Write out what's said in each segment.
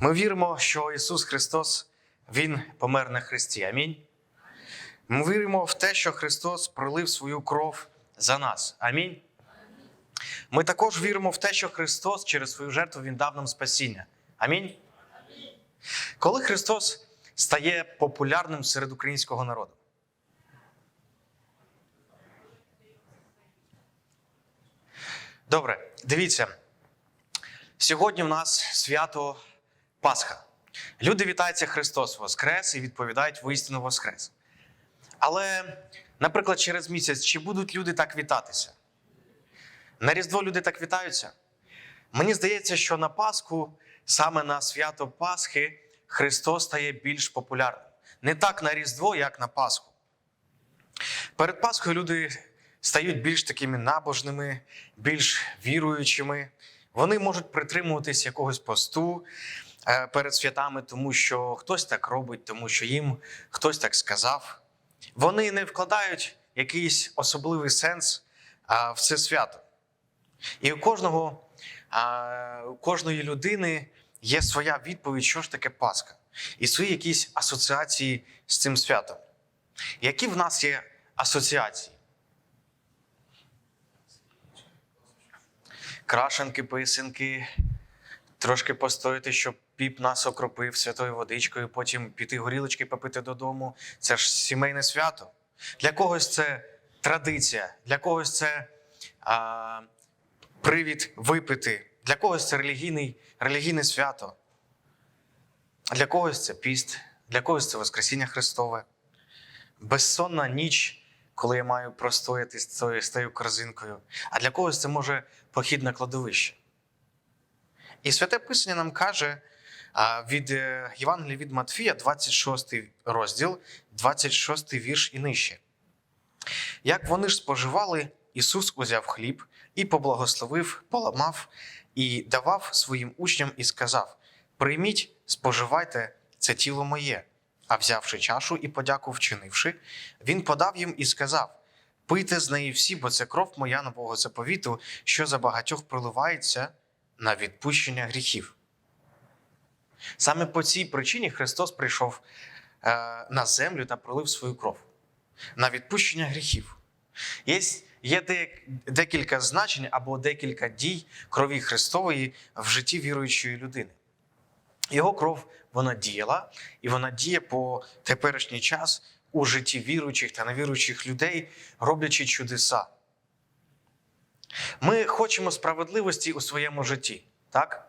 Ми віримо, що Ісус Христос Він помер на Христі. Амінь. Ми віримо в те, що Христос пролив свою кров за нас. Амінь. Ми також віримо в те, що Христос через свою жертву Він дав нам спасіння. Амінь. Коли Христос стає популярним серед українського народу? Добре, дивіться. Сьогодні в нас свято Пасха. Люди вітаються Христос Воскрес і відповідають воістину Воскрес. Але, наприклад, через місяць чи будуть люди так вітатися? На Різдво люди так вітаються. Мені здається, що на Пасху, саме на свято Пасхи, Христос стає більш популярним. Не так на Різдво, як на Пасху. Перед Пасхою люди стають більш такими набожними, більш віруючими. Вони можуть притримуватись якогось посту перед святами, тому що хтось так робить, тому що їм хтось так сказав. Вони не вкладають якийсь особливий сенс в це свято. І у кожного, у кожної людини є своя відповідь, що ж таке Пасха, і свої якісь асоціації з цим святом. Які в нас є асоціації? Крашенки, писанки, трошки постояти, щоб піп нас окропив святою водичкою, потім піти горілочки попити додому. Це ж сімейне свято. Для когось це традиція, для когось це а, привід випити, для когось це релігійний, релігійне свято. Для когось це піст, для когось це Воскресіння Христове. Безсонна ніч, коли я маю простояти з тією корзинкою, а для когось це може похід на кладовище. І святе Писання нам каже від е, Євангелія від Матфія, 26 розділ, 26 вірш і нижче. Як вони ж споживали, Ісус узяв хліб і поблагословив, поламав і давав своїм учням і сказав: Прийміть, споживайте це тіло моє. А взявши чашу і подяку вчинивши, він подав їм і сказав: Пийте з неї всі, бо це кров моя нового заповіту, що за багатьох проливається на відпущення гріхів. Саме по цій причині Христос прийшов е, на землю та пролив свою кров на відпущення гріхів. Є, є де- декілька значень або декілька дій крові Христової в житті віруючої людини. Його кров вона діяла, і вона діє по теперішній час у житті віруючих та невіруючих людей, роблячи чудеса. Ми хочемо справедливості у своєму житті, так?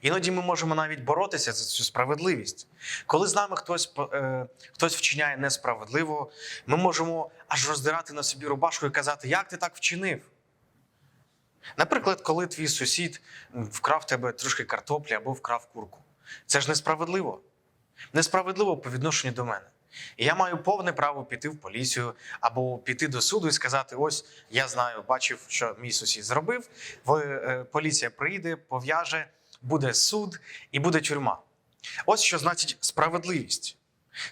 Іноді ми можемо навіть боротися за цю справедливість. Коли з нами хтось, е, хтось вчиняє несправедливо, ми можемо аж роздирати на собі рубашку і казати, як ти так вчинив. Наприклад, коли твій сусід вкрав тебе трошки картоплі або вкрав курку. Це ж несправедливо. Несправедливо по відношенню до мене. І я маю повне право піти в поліцію або піти до суду і сказати: ось я знаю, бачив, що мій сусід зробив. Е, поліція прийде, пов'яже, буде суд і буде тюрма. Ось що значить справедливість.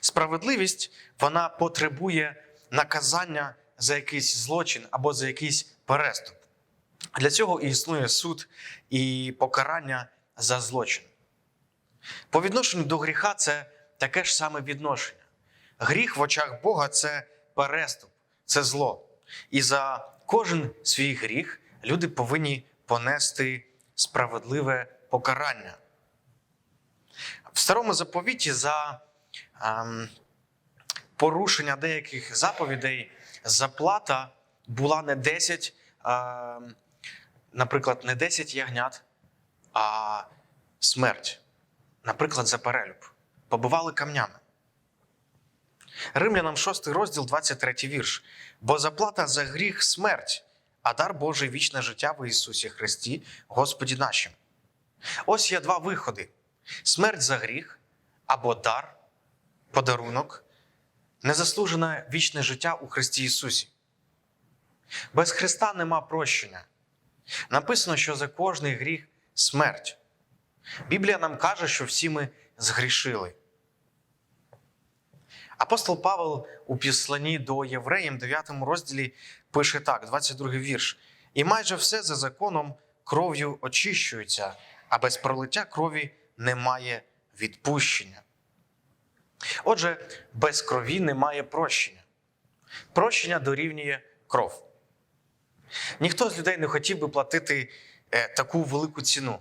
Справедливість вона потребує наказання за якийсь злочин або за якийсь переступ. Для цього і існує суд і покарання за злочин. По відношенню до гріха це таке ж саме відношення. Гріх в очах Бога це переступ, це зло. І за кожен свій гріх люди повинні понести справедливе покарання. В старому заповіті за ем, порушення деяких заповідей заплата була не 10, ем, наприклад, не 10 ягнят, а смерть. Наприклад, за перелюб. Побивали камнями. Римлянам 6 розділ, 23 вірш. Бо заплата за гріх смерть, а дар Божий вічне життя в Ісусі Христі, Господі нашим. Ось є два виходи: смерть за гріх або дар, подарунок, незаслужене вічне життя у Христі Ісусі. Без Христа нема прощення. Написано, що за кожний гріх смерть. Біблія нам каже, що всі ми згрішили. Апостол Павел у післанні до євреїв, 9 розділі, пише так: 22 вірш. І майже все за законом кров'ю очищується, а без пролиття крові немає відпущення. Отже, без крові немає прощення. Прощення дорівнює кров. Ніхто з людей не хотів би платити е, таку велику ціну.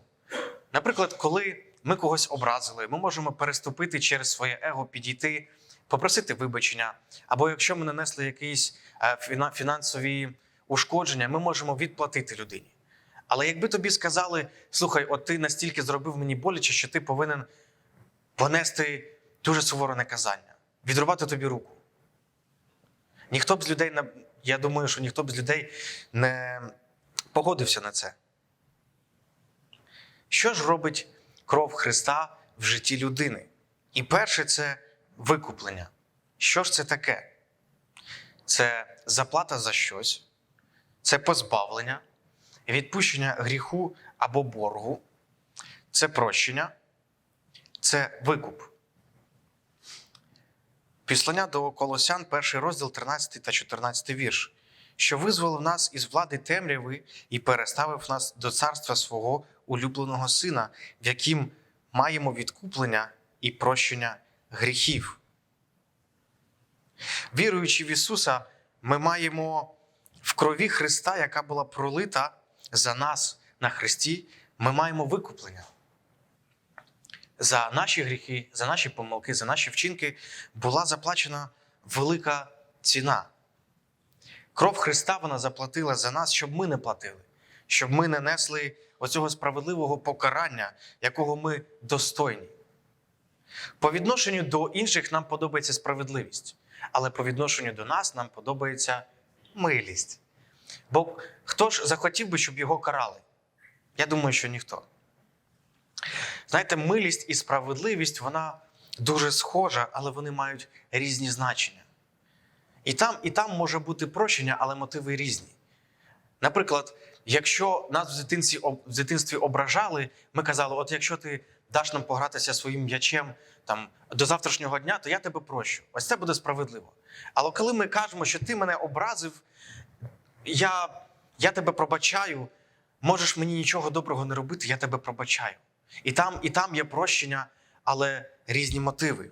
Наприклад, коли ми когось образили, ми можемо переступити через своє его, підійти, попросити вибачення, або якщо ми нанесли якісь е, фінансові ушкодження, ми можемо відплатити людині. Але якби тобі сказали, слухай, от ти настільки зробив мені боляче, що ти повинен понести дуже суворе наказання, відрубати тобі руку. Ніхто б з людей, я думаю, що ніхто б з людей не погодився на це. Що ж робить кров Христа в житті людини? І перше це викуплення. Що ж це таке? Це заплата за щось, це позбавлення, відпущення гріху або боргу, це прощення, це викуп. Післання до Колосян, перший розділ, 13 та 14 вірш, що визволив нас із влади темряви і переставив нас до царства свого улюбленого сина, в яким маємо відкуплення і прощення гріхів. Віруючи в Ісуса, ми маємо в крові Христа, яка була пролита за нас на Христі, ми маємо викуплення. За наші гріхи, за наші помилки, за наші вчинки була заплачена велика ціна. Кров Христа вона заплатила за нас, щоб ми не платили, щоб ми не несли оцього справедливого покарання, якого ми достойні. По відношенню до інших нам подобається справедливість, але по відношенню до нас нам подобається милість. Бо хто ж захотів би, щоб його карали? Я думаю, що ніхто. Знаєте, милість і справедливість вона дуже схожа, але вони мають різні значення. І там, і там може бути прощення, але мотиви різні. Наприклад, якщо нас в дитинстві, в дитинстві ображали, ми казали: от якщо ти даш нам погратися своїм м'ячем там, до завтрашнього дня, то я тебе прощу. Ось це буде справедливо. Але коли ми кажемо, що ти мене образив, я, я тебе пробачаю, можеш мені нічого доброго не робити, я тебе пробачаю. І там, і там є прощення, але різні мотиви.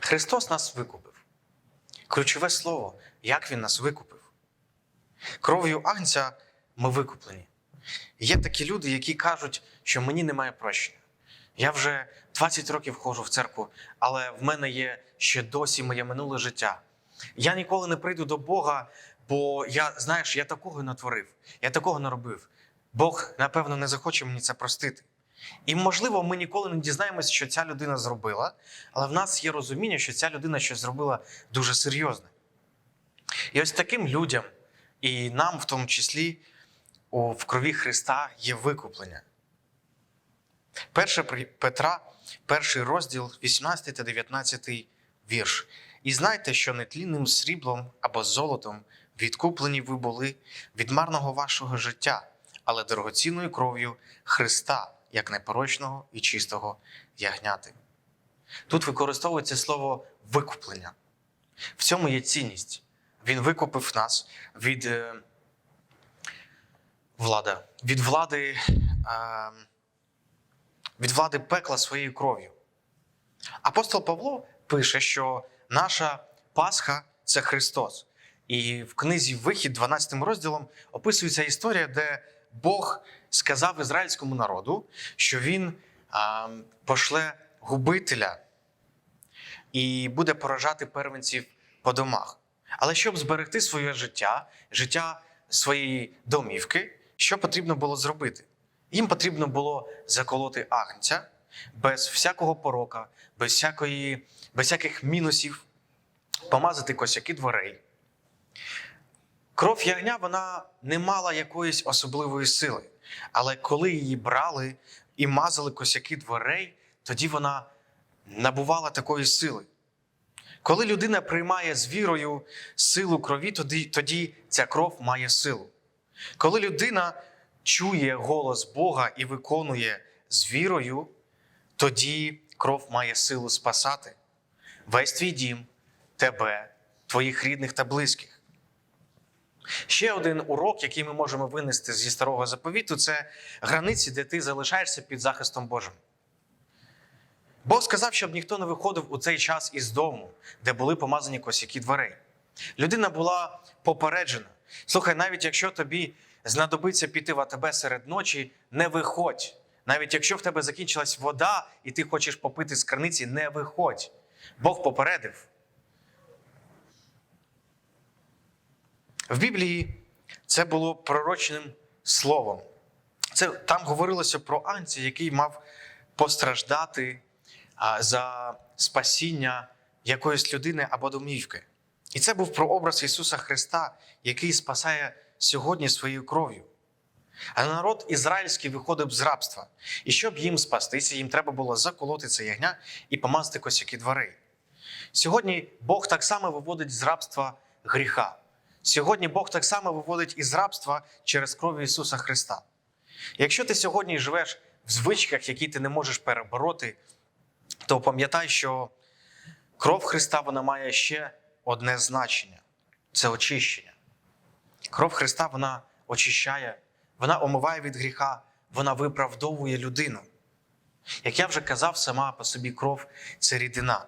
Христос нас викупив. Ключове слово, як Він нас викупив. Кров'ю Агнця ми викуплені. Є такі люди, які кажуть, що мені немає прощення. Я вже 20 років ходжу в церкву, але в мене є ще досі моє минуле життя. Я ніколи не прийду до Бога, бо я, знаєш, я такого натворив, я такого не робив. Бог, напевно, не захоче мені це простити. І, можливо, ми ніколи не дізнаємося, що ця людина зробила, але в нас є розуміння, що ця людина щось зробила дуже серйозне. І ось таким людям, і нам в тому числі, в крові Христа є викуплення. 1 Петра, перший розділ, 18 та 19 вірш. І знайте, що нетлінним сріблом або золотом відкуплені ви були від марного вашого життя, але дорогоцінною кров'ю Христа, як непорочного і чистого ягняти. Тут використовується слово викуплення. В цьому є цінність. Він викупив нас від е, влада, від влади, е, від влади пекла своєю кров'ю. Апостол Павло пише, що наша Пасха це Христос. І в книзі Вихід, 12 розділом, описується історія, де Бог сказав ізраїльському народу, що він а, пошле губителя і буде поражати первенців по домах. Але щоб зберегти своє життя, життя своєї домівки, що потрібно було зробити? Їм потрібно було заколоти агнця без всякого порока, без, всякої, без всяких мінусів, помазати косяки дверей. Кров ягня вона не мала якоїсь особливої сили, але коли її брали і мазали косяки дверей, тоді вона набувала такої сили. Коли людина приймає з вірою силу крові, тоді, тоді ця кров має силу. Коли людина чує голос Бога і виконує з вірою, тоді кров має силу спасати весь твій дім, тебе, твоїх рідних та близьких. Ще один урок, який ми можемо винести зі старого заповіту, це границі, де ти залишаєшся під захистом Божим. Бог сказав, щоб ніхто не виходив у цей час із дому, де були помазані косяки дверей. Людина була попереджена. Слухай, навіть якщо тобі знадобиться піти в АТБ серед ночі, не виходь. Навіть якщо в тебе закінчилась вода і ти хочеш попити з криниці, не виходь. Бог попередив. В Біблії це було пророчним словом. Це, там говорилося про Анця, який мав постраждати за спасіння якоїсь людини або домівки. І це був прообраз Ісуса Христа, який спасає сьогодні своєю кров'ю. А народ ізраїльський виходив з рабства. І щоб їм спастися, їм треба було заколоти це ягня і помазати косяки дверей. Сьогодні Бог так само виводить з рабства гріха. Сьогодні Бог так само виводить із рабства через кров Ісуса Христа. Якщо ти сьогодні живеш в звичках, які ти не можеш перебороти, то пам'ятай, що кров Христа вона має ще одне значення це очищення. Кров Христа вона очищає, вона омиває від гріха, вона виправдовує людину. Як я вже казав, сама по собі кров це рідина.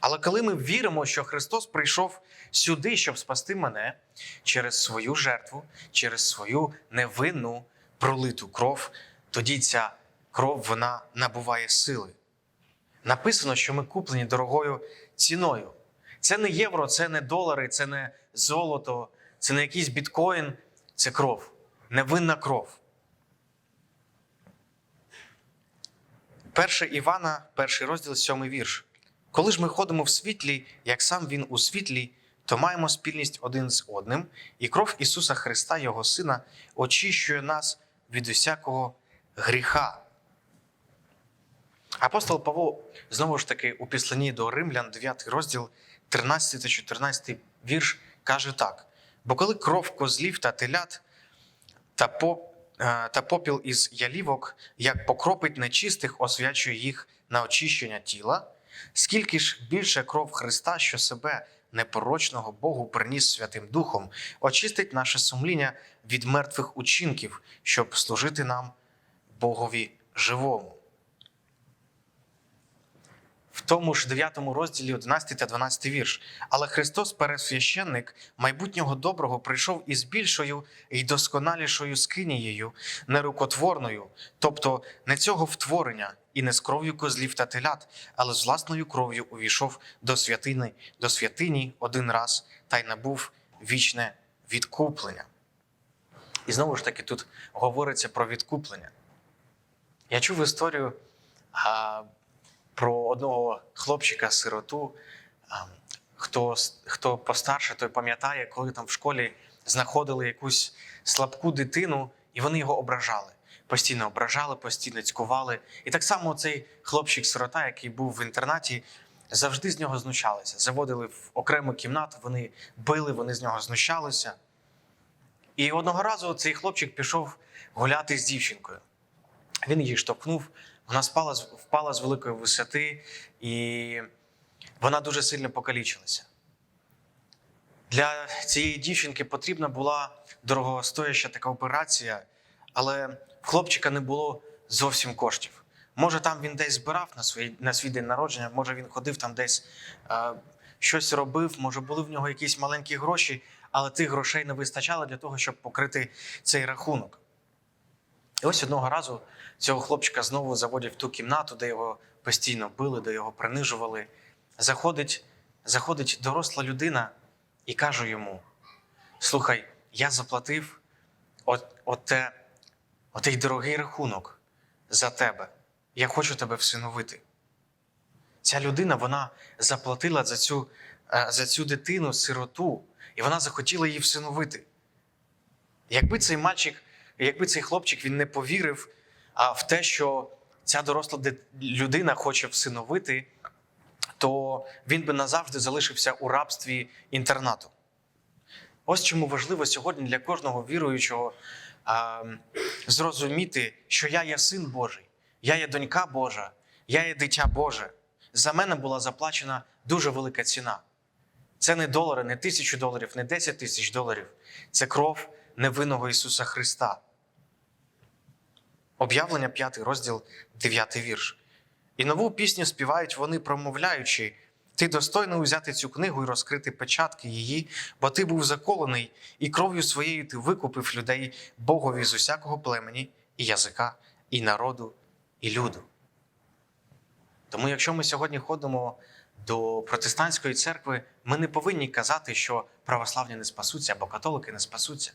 Але коли ми віримо, що Христос прийшов сюди, щоб спасти мене через свою жертву, через свою невинну пролиту кров, тоді ця кров вона набуває сили. Написано, що ми куплені дорогою ціною. Це не євро, це не долари, це не золото, це не якийсь біткоін, це кров, невинна кров. Перше Івана, перший розділ, сьомий вірш. Коли ж ми ходимо в світлі, як сам Він у світлі, то маємо спільність один з одним, і кров Ісуса Христа, Його Сина, очищує нас від усякого гріха. Апостол Павло знову ж таки у післанні до Римлян, 9 розділ, 13 та 14 вірш, каже так: бо коли кров козлів та телят та по, е, та попіл із ялівок, як покропить нечистих, освячує їх на очищення тіла, скільки ж більше кров Христа, що себе непорочного Богу приніс Святим Духом, очистить наше сумління від мертвих учинків, щоб служити нам Богові живому. Тому ж 9 розділі 11 та 12 вірш. Але Христос, пересвященник майбутнього доброго, прийшов із більшою і досконалішою скинією, нерукотворною, тобто не цього втворення і не з кров'ю козлів та телят, але з власною кров'ю увійшов до святини, до святині один раз та й набув вічне відкуплення. І знову ж таки тут говориться про відкуплення. Я чув історію. Про одного хлопчика-сироту. Хто, хто постарше, той пам'ятає, коли там в школі знаходили якусь слабку дитину, і вони його ображали. Постійно ображали, постійно цькували. І так само цей хлопчик-сирота, який був в інтернаті, завжди з нього знущалися. Заводили в окрему кімнату, вони били, вони з нього знущалися. І одного разу цей хлопчик пішов гуляти з дівчинкою. Він її штовхнув, вона спала, впала з великої висоти, і вона дуже сильно покалічилася. Для цієї дівчинки потрібна була дорогостояща така операція, але в хлопчика не було зовсім коштів. Може, там він десь збирав на свій, на свій день народження, може він ходив там десь е, щось робив, може були в нього якісь маленькі гроші, але тих грошей не вистачало для того, щоб покрити цей рахунок. І ось одного разу цього хлопчика знову заводять в ту кімнату, де його постійно били, де його принижували. Заходить, заходить доросла людина і каже йому: Слухай, я заплатив от, от те, отей дорогий рахунок за тебе. Я хочу тебе всиновити. Ця людина вона заплатила за цю, е, за цю дитину, сироту, і вона захотіла її всиновити. Якби цей мальчик, якби цей хлопчик він не повірив а, в те, що ця доросла людина хоче всиновити, то він би назавжди залишився у рабстві інтернату. Ось чому важливо сьогодні для кожного віруючого а, зрозуміти, що я є син Божий, я є донька Божа, я є дитя Боже. За мене була заплачена дуже велика ціна. Це не долари, не тисячу доларів, не 10 тисяч доларів. Це кров невинного Ісуса Христа. Об'явлення 5 розділ 9 вірш. І нову пісню співають вони, промовляючи: Ти достойний узяти цю книгу і розкрити печатки її, бо ти був заколений, і кров'ю своєю ти викупив людей Богові з усякого племені, і язика, і народу, і люду. Тому, якщо ми сьогодні ходимо до протестантської церкви, ми не повинні казати, що православні не спасуться або католики не спасуться.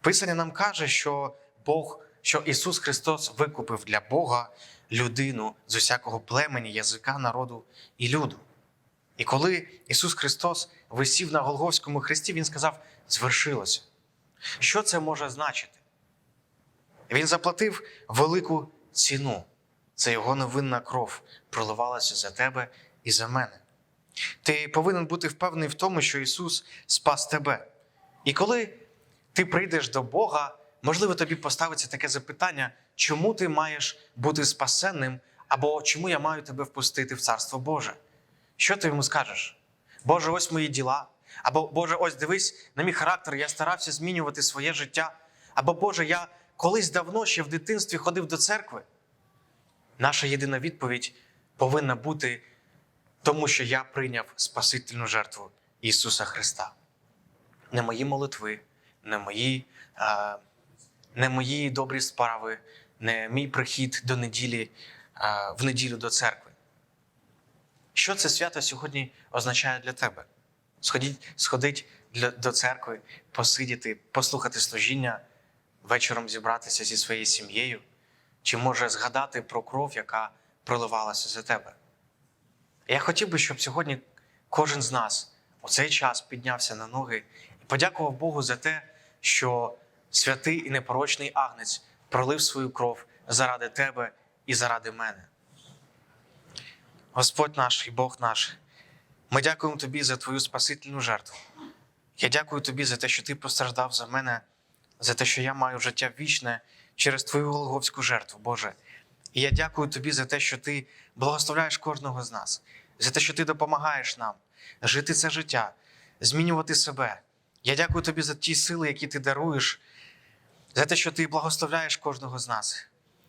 Писання нам каже, що Бог, що Ісус Христос викупив для Бога людину з усякого племені, язика, народу і люду. І коли Ісус Христос висів на Голговському хресті, Він сказав: звершилося. Що це може значити? Він заплатив велику ціну. Це його невинна кров проливалася за тебе і за мене. Ти повинен бути впевнений в тому, що Ісус спас тебе. І коли ти прийдеш до Бога, можливо, тобі поставиться таке запитання, чому ти маєш бути спасенним, або чому я маю тебе впустити в Царство Боже? Що ти йому скажеш? Боже, ось мої діла. Або Боже, ось дивись на мій характер, я старався змінювати своє життя. Або Боже, я колись давно ще в дитинстві ходив до церкви. Наша єдина відповідь повинна бути тому, що я прийняв Спасительну жертву Ісуса Христа. Не мої молитви, не мої, а, не мої добрі справи, не мій прихід до неділі, в неділю до церкви. Що це свято сьогодні означає для тебе? Сходіть, сходить до церкви, посидіти, послухати служіння, вечором зібратися зі своєю сім'єю, чи може згадати про кров, яка проливалася за тебе. Я хотів би, щоб сьогодні кожен з нас у цей час піднявся на ноги і подякував Богу за те, що святий і непорочний агнець пролив свою кров заради тебе і заради мене. Господь наш і Бог наш, ми дякуємо Тобі за Твою спасительну жертву. Я дякую Тобі за те, що Ти постраждав за мене, за те, що я маю життя вічне через Твою Голговську жертву, Боже. І я дякую Тобі за те, що Ти благословляєш кожного з нас, за те, що Ти допомагаєш нам жити це життя, змінювати себе. Я дякую Тобі за ті сили, які ти даруєш, за те, що Ти благословляєш кожного з нас.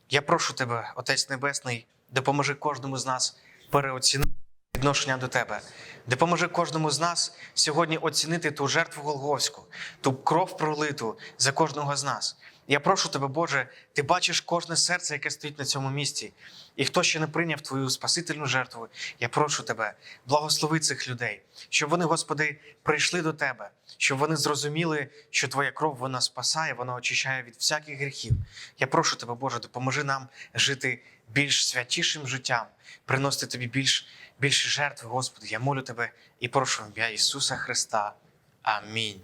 Я прошу Тебе, Отець Небесний, допоможи кожному з нас переоцінити відношення до Тебе. Допоможи кожному з нас сьогодні оцінити ту жертву Голговську, ту кров пролиту за кожного з нас. Я прошу тебе, Боже, ти бачиш кожне серце, яке стоїть на цьому місці, і хто ще не прийняв твою спасительну жертву, я прошу тебе, благослови цих людей, щоб вони, Господи, прийшли до Тебе, щоб вони зрозуміли, що Твоя кров вона спасає, вона очищає від всяких гріхів. Я прошу тебе, Боже, допоможи нам жити більш святішим життям, приносити тобі більш, більше жертв, Господи. Я молю тебе і прошу в ім'я Ісуса Христа. Амінь.